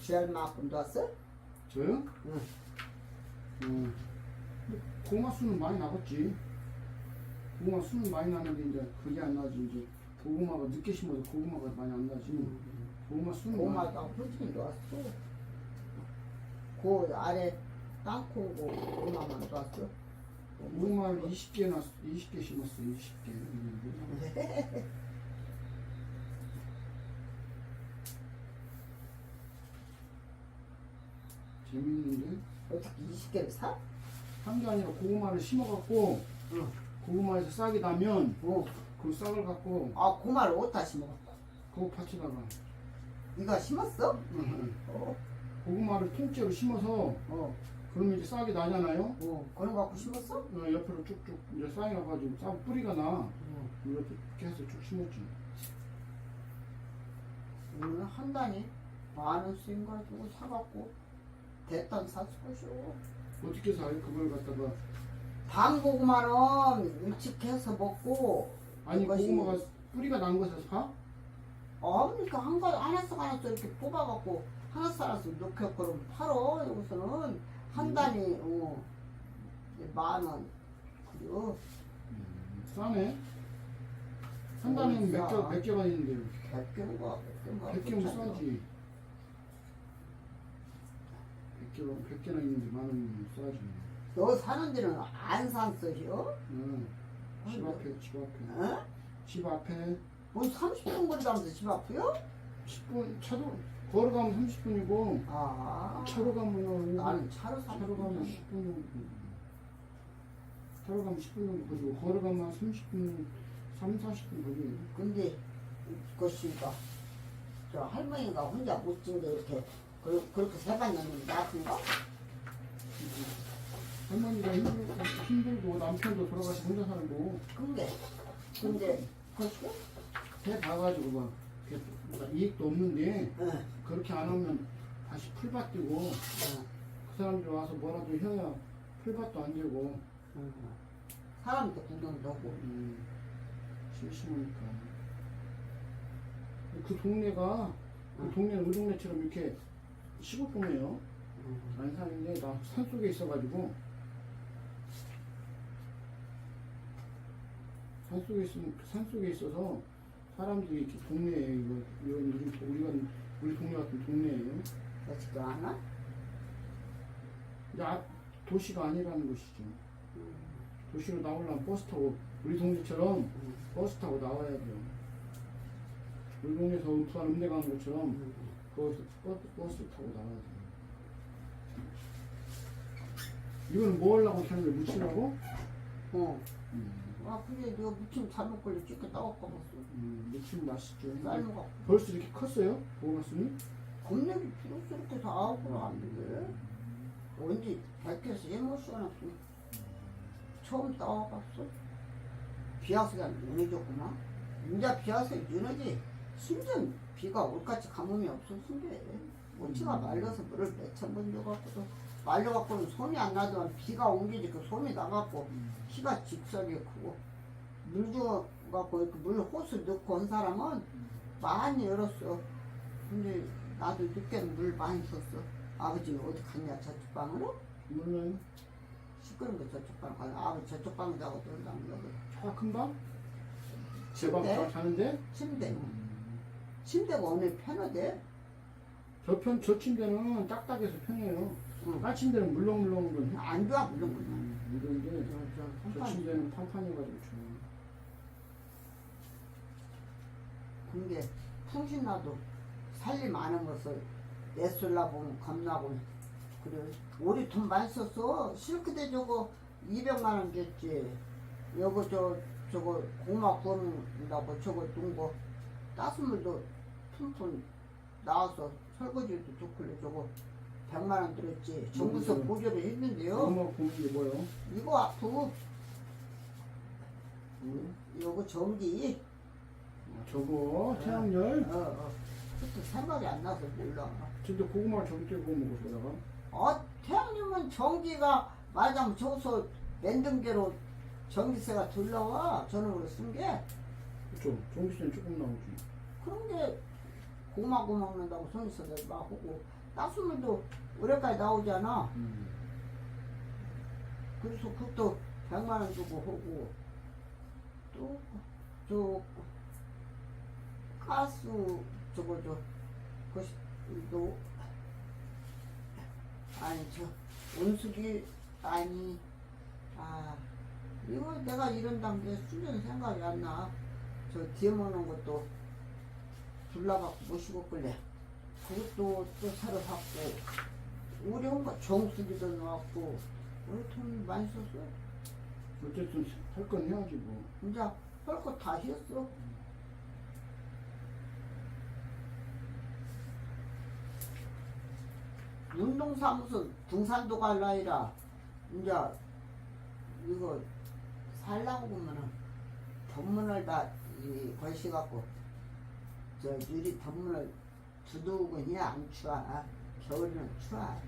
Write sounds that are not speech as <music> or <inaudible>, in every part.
쥐알 만큼 놨어? 저요? 응. 음. 고구마 수는 많이 나갔지. 고구마 수는 많이 나는데 이제 그게 안 나지 이제 고구마가 늦게 심어서 고구마가 많이 안 나지. 고구마 수는 많이- 고마다 훨씬 놨어. 그 아래 땅콩 고 고마만 놨어. 고구마를 20개 났 20개 심었어 20개. <laughs> 재밌는데 어떻게 20개를 사? 한 게 아니라 고구마를 심어갖고 응. 고구마에서 싹이 나면 어. 그 싹을 갖고 아 고마를 어디다 심어갖고? 그거 밭에다가 네가 심었어? 응. 어. 고구마를 통째로 심어서 어. 그러면 이제 싹이 나잖아요. 어. 그런 거 갖고 심었어? 어, 옆으로 쭉쭉 이제 싹이 나가지고 싹 뿌리가 나. 어. 이렇게 해서 쭉 심었지. 오늘 한 만원 쓰인 걸 두고 사갖고 대탄 것이오. 어떻게 사 그걸 갖다가 당고구마는 일찍 해서 먹고 아니 이것이- 고구마가 뿌리가 난 것에서 사? 아, 그러니까 한 가지 하나씩 하나씩 이렇게 뽑아갖고 하나씩 하나씩 넣고 그럼 팔어 여기서는 한 단위 어, 만원 그래요 음, 싸네. 한 단위는 몇 개, 싸. 있는데요. 백 개인가 백 개인가 백 개면 그렇잖아. 싸지. 백 개가 백 개나 있는데 만 원이면 싸지. 너 사는 데는 안산 써요? 응. 집 앞에 집 앞에 어? 집 앞에 뭐 30분 거리 가면서 집 앞이요? 10분 차도 걸어가면 30분이고 아 차로 가면은 나는 차로 차로 가면 30분 10분 정도. 차로 가면 10분 정도 걸리고 걸어가면 30분, 3, 40분 걸려요. 근데 그것이가 저 할머니가 혼자 못 찍는데 이렇게 그, 그렇게 세봤냐면 나쁜가? 할머니가 힘들고, 힘들고 남편도 돌아가시고 혼자 살고 근데 근데 그것이 해 봐가지고 막 이렇게 막 이익도 없는데 응. 그렇게 안 하면 다시 풀밭 뛰고 응. 그 사람들이 와서 뭐라도 해야 풀밭도 안 되고 응. 사람도 구경도 하고 음, 심심하니까 그 동네가 그 응. 동네는 우리 동네처럼 이렇게 시골 동네요 응. 안산인데 나 산 속에 있어가지고 산 속에 있 산속에 있어서 사람들이 이렇게 동네에 이거 이런 우리 우리가 우리 동네 같은 동네예요. 그렇지도 않아? 근데 아, 도시가 아니라는 것이죠. 응. 도시로 나오려면 버스 타고 우리 동네처럼 응. 버스 타고 나와야 돼요. 우리 동네에서 부산 음대 가는 것처럼 응. 거기서 버스, 버스 타고 나와야 돼요. 이거는 뭐 하려고 하는 거야? 묻히려고? 어. 음. 아 근데 내가 무침 잘못 걸려 찍게 따갖고 봤어 음, 무침 맛있죠. 삶은 거 벌써 이렇게 컸어요? 먹었으니? 겁내기 이렇게 다 아우구나 안 되게 언제 밝혀서 해모시거나 처음 따와봤어 비와서가 눈해졌구나 인자 비와서 눈하지 심지어 비가 올같이 가뭄이 없었는데 원치가 말려서 물을 몇천 번 줘갖고도 말려갖고는 솜이 안 나지만 비가 옮기지 그 솜이 나갖고 키가 직설이 크고 물 줘갖고 이렇게 물 호스 넣고 온 사람은 많이 열었어. 근데 나도 늦게 물 많이 줬어. 아버지는 어디 갔냐 저쪽 방으로? 몰라요. 시끄러운 거 저쪽 방 가냐? 아버지 저쪽 방 자고 들어가는 거. 차 큰방? 제방 침대? 자는데? 침대. 침대가 오늘 편하대. 저 편 저 침대는 딱딱해서 편해요. 응. 깔 침대는 물렁물렁 안 좋아 물론. 음, 이런데 저, 저, 저. 침대는 판판해가지고 좋아. 그게 풍신나도 살림 많은 것을 내쏠라 보면 겁나고 그래 우리 돈 많이 썼어 실크대 저거 200만 원 줬지 요거 저 저거 고막 보는다고 저거 둔거 따스물도 푼푼 나와서 설거지도 좋길래 저거 100만 원 들었지 정부서 음. 보조를 했는데요 보는 게 뭐요? 이거 아프고 요거 전기 아, 저거 태양열? 어, 어. 그것도 생각이 안 나서 몰라. 고구마를 저기 때 구워 먹었다가 어, 태양님은 전기가 말하자면 저기서 랜덤계로 전기세가 들러와 전원으로 쓴게 그쵸? 전기세는 조금 나오지. 그런 게 고마고 먹는다고 손 있어도 막 하고 따수면도 올해까지 나오잖아. 음. 그래서 그것도 100만 원 주고 하고 또저 가스 저거 저 그것이 또 아니 저 온수기 아니 아 이거 내가 이런다는 게 수준 생각이 안 나. 저 뒤에 먹는 것도 불나갖고 모시고 끌래. 그것도 또 새로 샀고 우리 온거 정수기도 나왔고 우리 돈 많이 썼어. 어쨌든 할 건 해야지 뭐. 이제 할 거 다 했어. 운동사무소 등산도 갈 나이라 이제 이거 살라고 보면은 덧문을 다 이 걸시갖고 저 유리 두둑은 그냥 안 추워 겨울에는 추워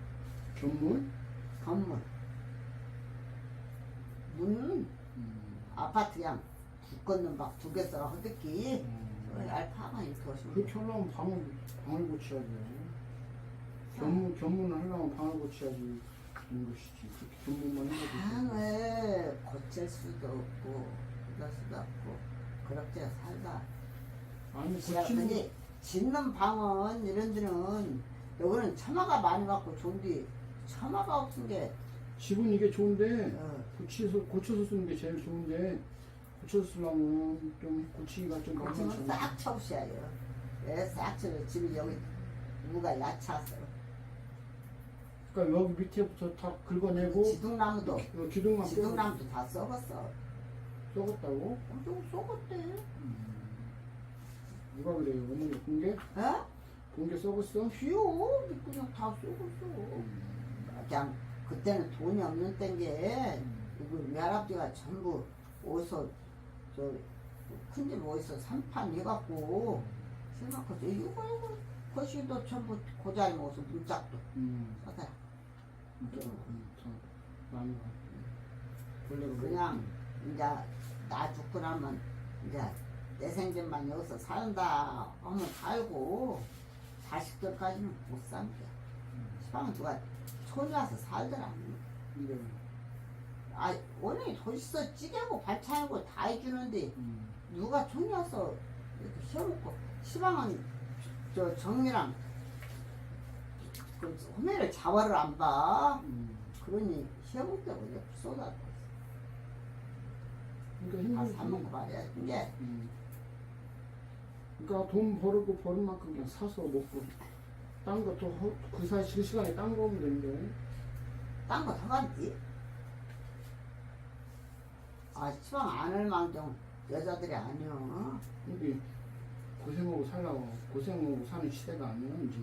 견물? 덧문 문은 음. 아파트 국 걷는 막 두 개 써 허듣기 음. 알파만 이렇게 오시면 그렇게 하려면 방을 방을 고쳐야지. 견문 견문을 하려면 방을 고쳐야지 되는 것이지. 그렇게 견문만 해도 방을 고칠 수도 없고 그럴 수도 없고 그렇게 살다 아니 근데 짓는 방은 이런 데는 여기는 처마가 많이 갖고 좋은데 처마가 없은 게 집은 이게 좋은데 어, 고치서 고쳐서 쓰는 게 제일 좋은데 고쳐서 쓰려면 좀 고치기가 좀 고치면. 싹 쳐부셔요. 왜싹 쳐요 집이 여기 무가 야차서. 그러니까 여기 밑에부터 다 긁어내고 지둥나무도. 어, 지둥나무도. 다 썩었어. 썩었다고? 엄청 썩었대 누가 그래요? 어머니 본게? 어? 본게 썩었어? 귀여워 그냥 다 썩었어 그냥 그때는 돈이 없는 땐게 이거 외할아버지가 전부 어디서 저 큰집 어디서 산판 해갖고 해갖고 이거 이거 거시도 전부 고자리 먹어서 문짝도 음, 사다 진짜 음, 참 많이 가. 원래 그냥 이제 나 죽고 나면 이제 내 생전만 여기서 산다 하면 살고 자식들까지는 못 산대 시방은 누가 촌이 와서 살더라 근데 아 원래 도시서 찌개고 반찬이고 다 해주는데 음, 누가 촌이 와서 이렇게 시어먹고 시방은 저 정미랑 그 호매를 자화를 안 봐. 음. 그러니 시어먹다고 이제 쏟아 그러니까 다. 사먹고 말이야. 이게 음. 그러니까 돈 벌고 버는 만큼 그냥 사서 먹고 딴 거또그 사이 그 시간에 딴 거 오면 되는데. 딴거더 간디. 아 시방 안할 망정 여자들이 아니여. 이게 고생하고 살라고. 고생하고 사는 시대가 아니야 이제.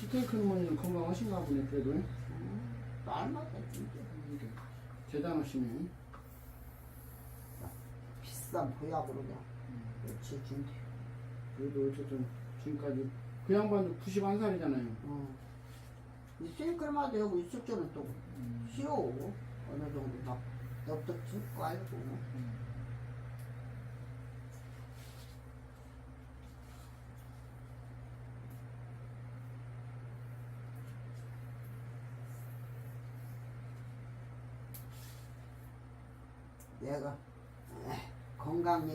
스테이크 어머니는 건강하신가 보네 그래도. 음, 말마다 진짜 대단하시네 비싼 보약으로 그냥 그렇지 준대. 그래도 어쨌든 지금까지 그 양반도 91살이잖아요 어. 이 싱글마다 여기 있을 줄은 또 쉬워. 어느 정도 막 엽도 찍고 알고. 내가 건강 잃어